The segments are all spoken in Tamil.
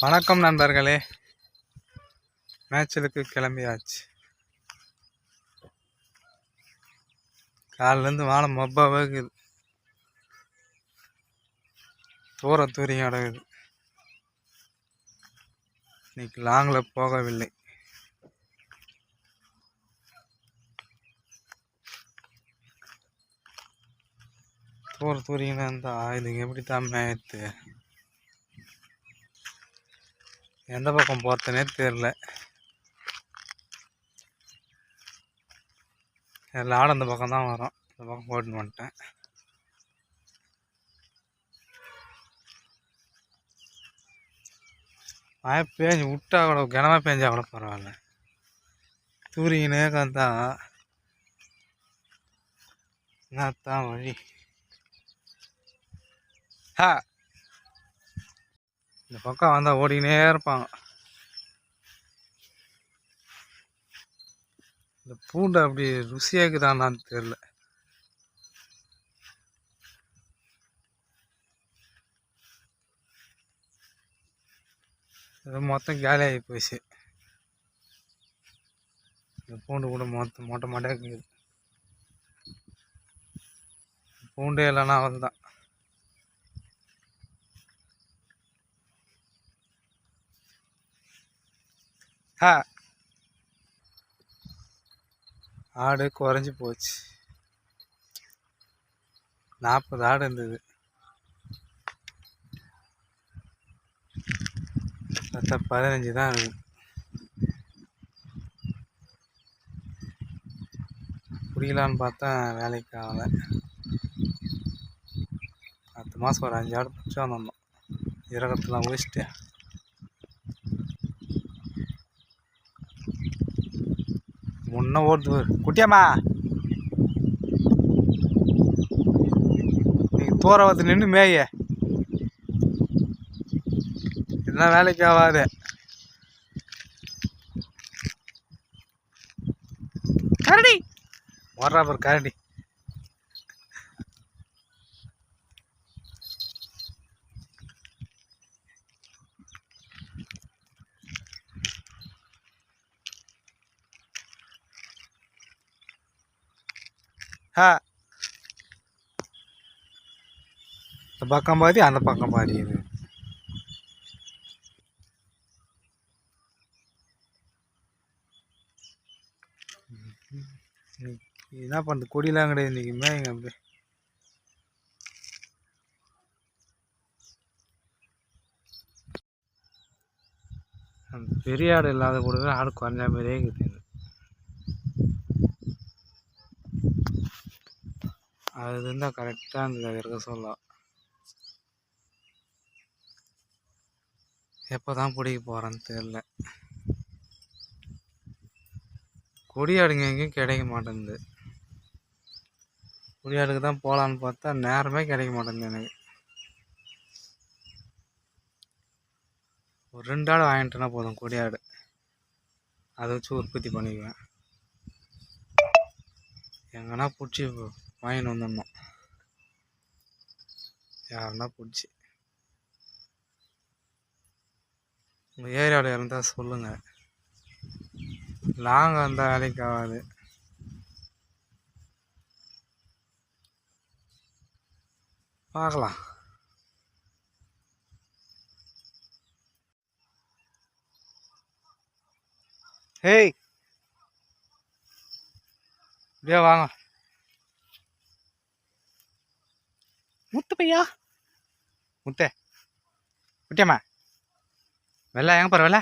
வணக்கம் நண்பர்களே. மேட்சலுக்கு கிளம்பியாச்சு. காலிலேருந்து வானம் மொப்பா இருக்குது தூர தூரியம் அடகுது. இன்னைக்கு லாங்கில் போகவில்லை. தூர தூரியம் இருந்தால் இதுக்கு எப்படி தான் மேய்த்து? எந்த பக்கம் போகிறதுனே தெரில எல்லா ஆடும் இந்த பக்கம் தான் வரும் இந்த பக்கம் போட்டுன்னு வந்துட்டேன். மழை பேஞ்சு விட்டா கூட கனமாக பேஞ்சா கூட பரவாயில்ல. தூரிங்கனே கந்தா என்னத்தான் வழி. ஹா! இந்த பக்கம் வந்தால் ஓடிக்கினே இருப்பாங்க. இந்த பூண்டை அப்படி ருசியாக்குதானான்னு தெரில இது மொத்தம் காலியாகி போச்சு. இந்த பூண்டு கூட மொத்தம் மொட்டை மொட்டையாக இருக்குது. பூண்டே இல்லைன்னா அவள் தான் ஆ ஆடு குறைஞ்சி போச்சு. நாற்பது ஆடு இருந்தது. மொத்த பதினஞ்சு தான் இருக்குது பிடிக்கலான்னு பார்த்தா வேலைக்கு ஆகலை. அடுத்த மாதம் ஒரு அஞ்சு ஆடு பிடிச்சா வந்தோம். இறக்கத்தெல்லாம் ஒழிச்சிட்டு இன்னும் ஓடுது குட்டியாம்மா. நீ தூர வந்து நின்று மேய. என்ன வேலைக்கு ஆகாது கரடி. வர்றா பாரு கரடி. ஆ இந்த பக்கம் பாதி அந்த பக்கம் பாதி இது என்ன பண்ணுறது கொடியெலாம் கிடையாது இன்னைக்கு மேய்ங்க அப்படியே அந்த பெரிய ஆடு இல்லாத கூடவே ஆடு குறைஞ்ச மாதிரியே இருக்குது அது இருந்தால் கரெக்டாக இருந்தது அது இருக்க சொல்ல எப்போ தான் பிடிக்க போகிறேன்னு தெரில கொடியாடுங்க எங்கேயும் கிடைக்க மாட்டேங்குது. கொடியாடுக்கு தான் போகலான்னு பார்த்தா நேரமே கிடைக்க மாட்டேங்குது எனக்கு. ஒரு ரெண்டு ஆடு வாங்கிட்டேன்னா போதும் கொடியாடு. அதை வச்சு உற்பத்தி பண்ணிக்குவேன். எங்கன்னா பிடிச்சி வாங்கிட்டு வந்துடணும் யாருன்னா பிடிச்சி. உங்கள் ஏரியாவில் இருந்தால் சொல்லுங்கள் லாங் வந்தால் வேலைக்கு ஆகாது. பார்க்கலாம் ஹேய் இப்படியே வாங்க. முத்து பையா? முத்தே. குட்டியம்மா. வெள்ளை எங்க பாரு வெள்ள?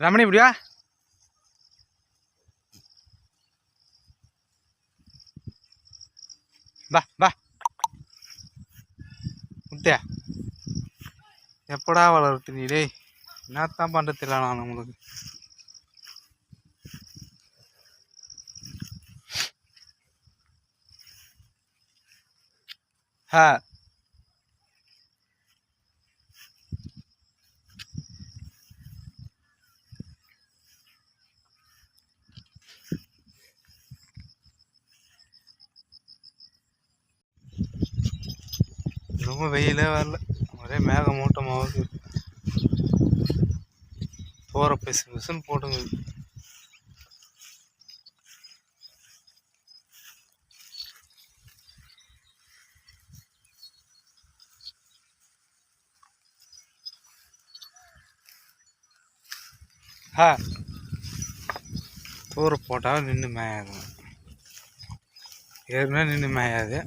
ரமணி இப்படியா பா பா முத்தையா எப்படா வளர்த்து நீ டேய்? என்னத்தான் பண்ணுறது இல்லை நான் உங்களுக்கு হ্যাঁ ரொம்ப வெயிலே வரல. ஒரே மேக மூட்டமாகவும் இருக்குது போகிற பிசு பிசுன்னு போட்டுங்க ஆ. தூர போட்டாலும் நின்று மேயாது. ஏற்கனவே நின்று மேயாது.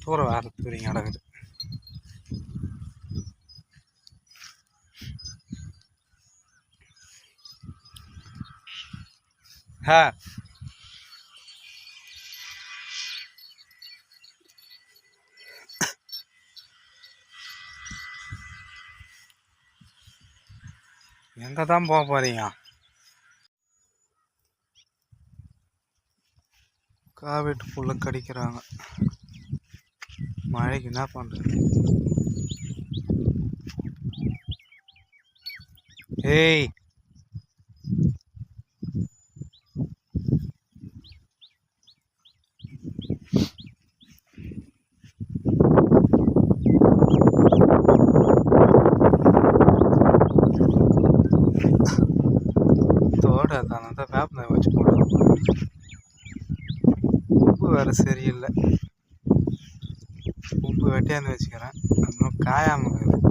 தூர வேறு தூரிங்க கிடக்குது ஆ. எங்கே தான் போக போகிறீங்க காவிட்டு புள்ள கடிக்கிறாங்க. மழைக்கு என்ன பண்ணுறது ஏய் தோட தான் அந்த வேப்பனை வச்சு போடுறோம் உப்பு வேறு சரியில்லை உப்பு வெட்டியாந்து வச்சுக்கிறேன். இன்னும் காயாமல் இருக்குது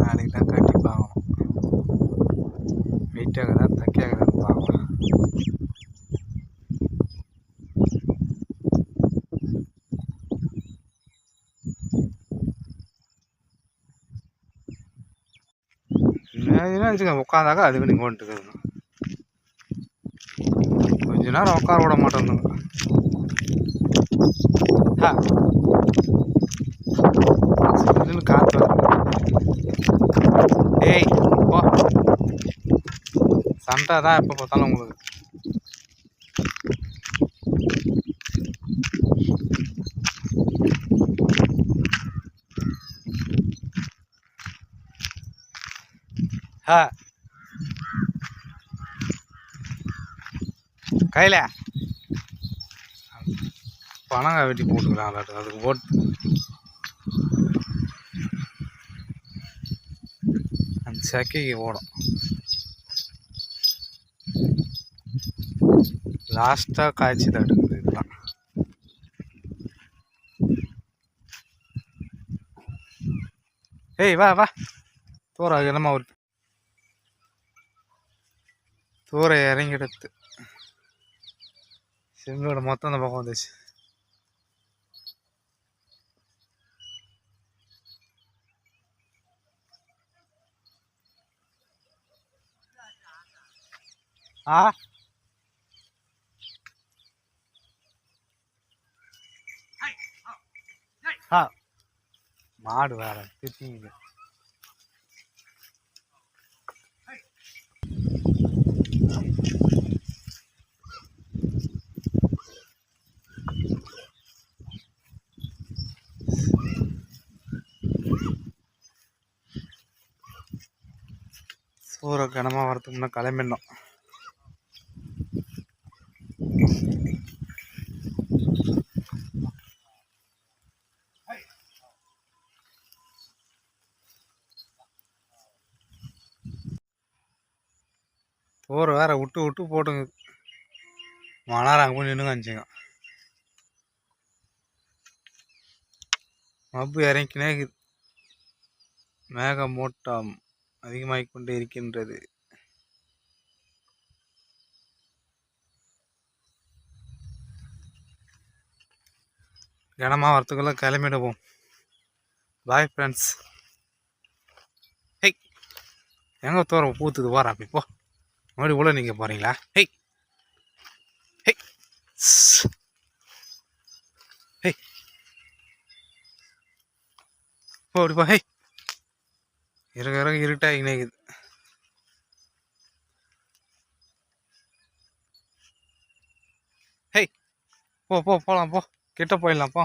நாளைக்கு தான் கட்டி பார்க்கணும் தக்கையாக தான் பார்க்கலாம் என்ன வச்சுக்கோங்க உட்காந்தாக்கா அதுக்கு நீங்கள் கொண்டுக்குதுங்க கொஞ்ச நேரம் உட்கார விட மாட்டேங்குங்க ஆ காற்று ஏய் போ. சண்டை தான் எப்போ பார்த்தாலும் உங்களுக்கு. ஆ கையில். பணங்காய் வெட்டி போட்டுக்கிறான் அதுக்கு போட்டு அந்த சக்கைக்கு ஓடும் லாஸ்ட்டாக காய்ச்சி தடுக்குது இதெல்லாம் ஏய் வா வா. தூரம் என்னமா ஒரு தூர இறங்கிடுத்து. செங்கோட மொத்தம் அந்த பக்கம் வந்துச்சு. ஆ. மாடு வேற திருச்சிங்க. சூற கனமாக வரதுக்கு முன்னே கிளம்பிடணும். போகிற வேற விட்டு விட்டு போட்டுங்க. மணாரம் அங்கே போய் நின்று காமிச்சிங்க மப்பு இறங்கினே மேக மூட்டம் அதிகமாகிக் கொண்டே இருக்கின்றது. கனமாக வரத்துக்குள்ள கிளம்பிடுவோம். பாய் ஃப்ரெண்ட்ஸ் ஹெய் எங்கே தோற பூத்துது? போகிறா அப்படி போ. மறுபடியும் உள்ள நீங்கள் போகிறீங்களா ஹெய் ஹெய் ஹெய் போ அப்படி போ. ஹெய் இறங்க இறங்க இருட்டாகி நிற்குது ஹேய் போ போ போகலாம் போ. கிட்ட போயிடலாம் போ.